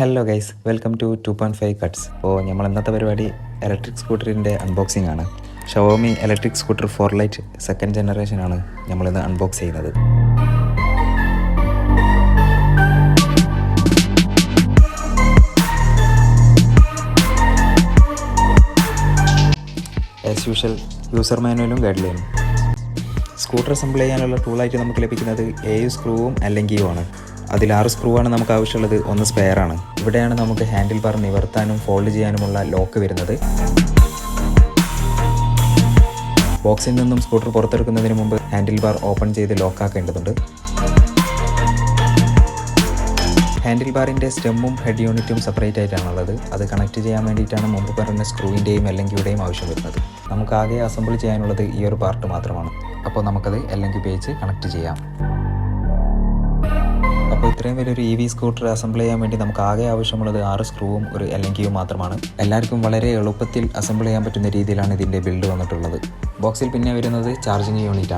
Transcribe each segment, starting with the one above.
Hello guys welcome to two point five cuts അപ്പോൾ നമ്മൾ ഇന്നത്തെ പരിപാടി ഇലക്ട്രിക് സ്കൂട്ടറിന്റെ അൺബോക്സിംഗ് ആണ്. Xiaomi electric scooter four lite second generation ആണ് നമ്മളിന്ന് അൺബോക്സ് ചെയ്യുന്നത്. ആസ് യൂഷ്വൽ യൂസർ മാനുവലും ഗൈഡ് ലൈനും സ്കൂട്ടർ അസംബിൾ ചെയ്യാനുള്ള ടൂളായിട്ട് നമുക്ക് ലഭിക്കുന്നത് ഏഴ് സ്ക്രൂവും അല്ലെങ്കിൽ ആണ്. അതിൽ ആറ് സ്ക്രൂ ആണ് നമുക്ക് ആവശ്യമുള്ളത്. ഒന്ന് സ്പെയർ ആണ്. ഇവിടെയാണ് നമുക്ക് ഹാൻഡിൽ ബാർ നിവർത്താനും ഫോൾഡ് ചെയ്യാനുമുള്ള ലോക്ക് വരുന്നത്. ബോക്സിൽ നിന്നും സ്കൂട്ടർ പുറത്തെടുക്കുന്നതിന് മുമ്പ് ഹാൻഡിൽ ബാർ ഓപ്പൺ ചെയ്ത് ലോക്ക് ഹാൻഡിൽ ബാറിന്റെ സ്റ്റെമ്മും ഹെഡ് യൂണിറ്റും സെപ്പറേറ്റ് ആയിട്ടാണുള്ളത്. അത് കണക്ട് ചെയ്യാൻ വേണ്ടിയിട്ടാണ് മുമ്പ് പറഞ്ഞ സ്ക്രൂവിന്റെയും എല്ലെങ്കിയുടെയും ആവശ്യം വരുന്നത്. നമുക്ക് ആകെ അസംബിൾ ചെയ്യാനുള്ളത് ഈ ഒരു പാർട്ട് മാത്രമാണ്. അപ്പോൾ നമുക്കത് എല്ലെങ്കിൽ ഉപയോഗിച്ച് കണക്ട് ചെയ്യാം. അപ്പോൾ ഇത്രയും വലിയൊരു ഇ വി സ്കൂട്ടർ അസംബിൾ ചെയ്യാൻ വേണ്ടി നമുക്ക് ആകെ ആവശ്യമുള്ളത് ആറ് സ്ക്രൂവും ഒരു എല്ലെങ്കിയും മാത്രമാണ്. എല്ലാവർക്കും വളരെ എളുപ്പത്തിൽ അസംബിൾ ചെയ്യാൻ പറ്റുന്ന രീതിയിലാണ് ഇതിന്റെ ബിൽഡ് വന്നിട്ടുള്ളത്. ബോക്സിൽ പിന്നെ വരുന്നത് ചാർജിങ് യൂണിറ്റ്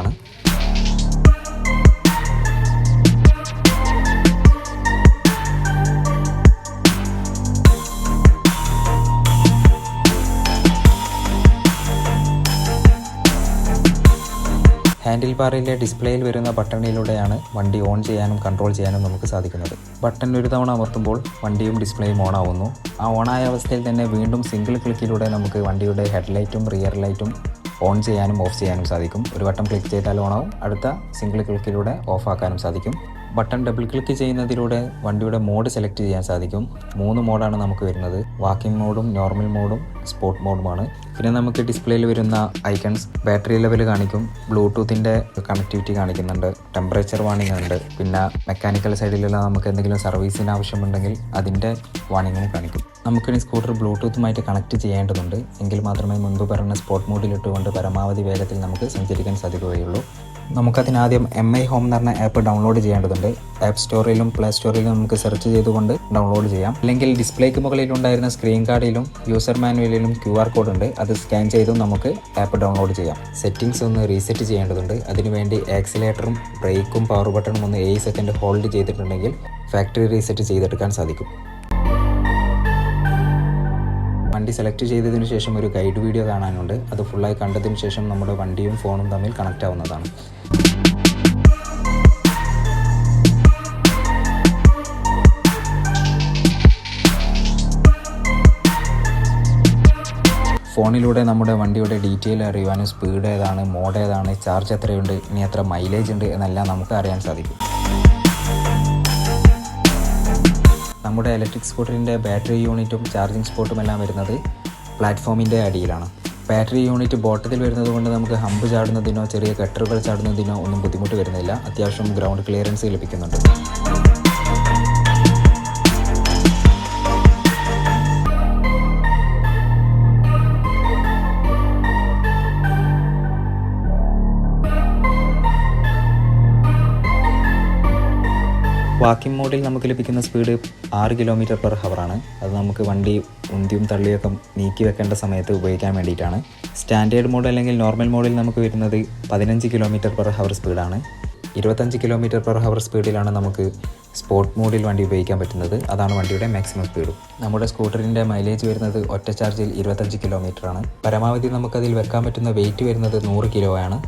ഹാൻഡിൽ ബാറിലെ ഡിസ്പ്ലേയിൽ വരുന്ന ബട്ടണിലൂടെയാണ് വണ്ടി ഓൺ ചെയ്യാനും കൺട്രോൾ ചെയ്യാനും നമുക്ക് സാധിക്കുന്നത്. ബട്ടൺ ഒരു തവണ അമർത്തുമ്പോൾ വണ്ടിയും ഡിസ്പ്ലേയും ഓൺ ആവുന്നു. ആ ഓണായ അവസ്ഥയിൽ തന്നെ വീണ്ടും സിംഗിൾ ക്ലിക്കിലൂടെ നമുക്ക് വണ്ടിയുടെ ഹെഡ്ലൈറ്റും റിയർ ലൈറ്റും ഓൺ ചെയ്യാനും ഓഫ് ചെയ്യാനും സാധിക്കും. ഒരു വട്ടം ക്ലിക്ക് ചെയ്താൽ ഓണാവും അടുത്ത സിംഗിൾ ക്ലിക്കിലൂടെ ഓഫ് ആക്കാനും സാധിക്കും. ബട്ടൺ ഡബിൾ ക്ലിക്ക് ചെയ്യുന്നതിലൂടെ വണ്ടിയുടെ മോഡ് സെലക്ട് ചെയ്യാൻ സാധിക്കും. മൂന്ന് മോഡാണ് നമുക്ക് വരുന്നത്. വാക്കിംഗ് മോഡും നോർമൽ മോഡും സ്പോർട്ട് മോഡുമാണ്. പിന്നെ നമുക്ക് ഡിസ്പ്ലേയിൽ വരുന്ന ഐക്കൺസ് ബാറ്ററി ലെവൽ കാണിക്കും. ബ്ലൂടൂത്തിന്റെ കണക്ടിവിറ്റി കാണിക്കുന്നുണ്ട്. ടെമ്പറേച്ചർ വാണിംഗ് ഉണ്ട്. പിന്നെ മെക്കാനിക്കൽ സൈഡിലുള്ള നമുക്ക് എന്തെങ്കിലും സർവീസിന് ആവശ്യമുണ്ടെങ്കിൽ അതിന്റെ വാണിങ്ങും കാണിക്കും. നമുക്കിനി സ്കൂട്ടർ ബ്ലൂടൂത്തുമായിട്ട് കണക്ട് ചെയ്യേണ്ടതുണ്ട്. എങ്കിൽ മാത്രമേ മുൻപ് പറഞ്ഞ സ്പോർട്ട് മോഡിലിട്ടുകൊണ്ട് പരമാവധി വേഗത്തിൽ നമുക്ക് സഞ്ചരിക്കാൻ സാധിക്കുകയുള്ളൂ. നമുക്കതിനാദ്യം എം ഐ ഹോം എന്ന് പറഞ്ഞ ആപ്പ് ഡൗൺലോഡ് ചെയ്യേണ്ടതുണ്ട്. ആപ്പ് സ്റ്റോറിലും പ്ലേ സ്റ്റോറിലും നമുക്ക് സെർച്ച് ചെയ്തുകൊണ്ട് ഡൗൺലോഡ് ചെയ്യാം. അല്ലെങ്കിൽ ഡിസ്പ്ലേക്ക് മുകളിൽ ഉണ്ടായിരുന്ന സ്ക്രീൻ കാർഡിലും യൂസർ മാനുവലിലും ക്യു ആർ കോഡ് ഉണ്ട്. അത് സ്കാൻ ചെയ്തും നമുക്ക് ആപ്പ് ഡൗൺലോഡ് ചെയ്യാം. സെറ്റിംഗ്സ് ഒന്ന് റീസെറ്റ് ചെയ്യേണ്ടതുണ്ട്. അതിനുവേണ്ടി ആക്സിലേറ്ററും ബ്രേക്കും പവർ ബട്ടണും ഒന്ന് ഏഴ് സെക്കൻഡ് ഹോൾഡ് ചെയ്തിട്ടുണ്ടെങ്കിൽ ഫാക്ടറി റീസെറ്റ് ചെയ്തെടുക്കാൻ സാധിക്കും. വണ്ടി സെലക്ട് ചെയ്തതിനു ശേഷം ഒരു ഗൈഡ് വീഡിയോ കാണാനുണ്ട്. അത് ഫുള്ളായി കണ്ടതിന് ശേഷം നമ്മുടെ വണ്ടിയും ഫോണും തമ്മിൽ കണക്റ്റ് ആവുന്നതാണ്. ഫോണിലൂടെ നമ്മുടെ വണ്ടിയുടെ ഡീറ്റെയിൽ അറിയുവാനും സ്പീഡ് ഏതാണ് മോഡ് ഏതാണ് ചാർജ് എത്രയുണ്ട് ഇനി എത്ര മൈലേജ് ഉണ്ട് എന്നെല്ലാം നമുക്ക് അറിയാൻ സാധിക്കും. നമ്മുടെ ഇലക്ട്രിക് സ്കൂട്ടറിന്റെ ബാറ്ററി യൂണിറ്റും ചാർജിങ് സ്പോട്ടും എല്ലാം വരുന്നത് പ്ലാറ്റ്ഫോമിന്റെ അടിയിലാണ്. ബാറ്ററി യൂണിറ്റ് ബോട്ടത്തിൽ വരുന്നത് കൊണ്ട് നമുക്ക് ഹമ്പ് ചാടുന്നതിനോ ചെറിയ കട്ടറുകൾ ചാടുന്നതിനോ ഒന്നും ബുദ്ധിമുട്ട് വരുന്നില്ല. അത്യാവശ്യം ഗ്രൗണ്ട് ക്ലിയറൻസ് ലഭിക്കുന്നുണ്ട്. വാക്കിംഗ് മോഡിൽ നമുക്ക് ലഭിക്കുന്ന സ്പീഡ് ആറ് കിലോമീറ്റർ പെർ ഹവറാണ്. അത് നമുക്ക് വണ്ടി ഉന്തിയും തള്ളിയൊക്കെ നീക്കി വെക്കേണ്ട സമയത്ത് ഉപയോഗിക്കാൻ വേണ്ടിയിട്ടാണ്. സ്റ്റാൻഡേർഡ് മോഡ് അല്ലെങ്കിൽ നോർമൽ മോഡിൽ നമുക്ക് വരുന്നത് പതിനഞ്ച് കിലോമീറ്റർ പെർ ഹവർ സ്പീഡാണ്. ഇരുപത്തഞ്ച് കിലോമീറ്റർ പെർ ഹവർ സ്പീഡിലാണ് നമുക്ക് സ്പോർട്ട് മോഡിൽ വണ്ടി ഉപയോഗിക്കാൻ പറ്റുന്നത്. അതാണ് വണ്ടിയുടെ മാക്സിമം സ്പീഡ് നമ്മുടെ സ്കൂട്ടറിന്റെ മൈലേജ് വരുന്നത് ഒറ്റ ചാർജിൽ ഇരുപത്തഞ്ച് കിലോമീറ്ററാണ് പരമാവധി നമുക്കതിൽ വെക്കാൻ പറ്റുന്ന വെയിറ്റ് വരുന്നത് നൂറ് കിലോ ആണ്.